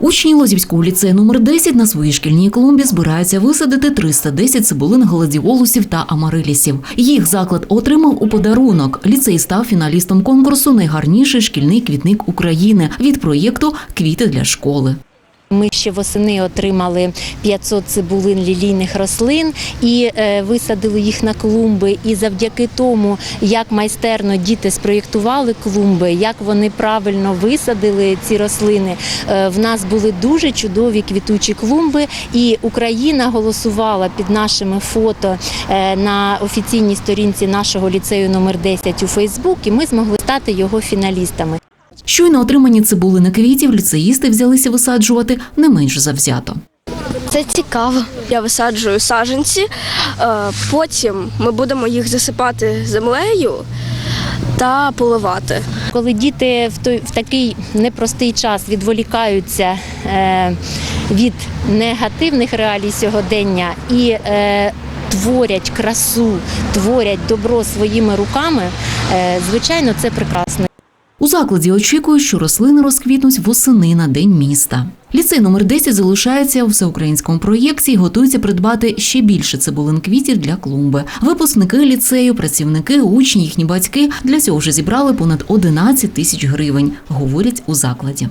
Учні Лозівського ліцею номер 10 на своїй шкільній клумбі збираються висадити 310 цибулин гладіолусів та амарилісів. Їх заклад отримав у подарунок. Ліцей став фіналістом конкурсу Найгарніший шкільний квітник України від проєкту Квіти для школи. Ми ще восени отримали 500 цибулин лілійних рослин і е, висадили їх на клумби. І завдяки тому, як майстерно діти спроєктували клумби, як вони правильно висадили ці рослини, е, в нас були дуже чудові квітучі клумби. І Україна голосувала під нашими фото е, на офіційній сторінці нашого ліцею номер 10 у Фейсбук. І ми змогли стати його фіналістами. Щойно отримані цибулини квітів ліцеїсти взялися висаджувати не менш завзято. Це цікаво. Я висаджую саджанці, е, потім ми будемо їх засипати землею та поливати. Коли діти в той в такий непростий час відволікаються е, від негативних реалій сьогодення і е, творять красу, творять добро своїми руками, е, звичайно, це прекрасно. У закладі очікують, що рослини розквітнуть восени на день міста. Ліцей номер 10 залишається у всеукраїнському проєкті і готується придбати ще більше цибулин квітів для клумби. Випускники ліцею, працівники, учні, їхні батьки для цього вже зібрали понад 11 тисяч гривень, говорять у закладі.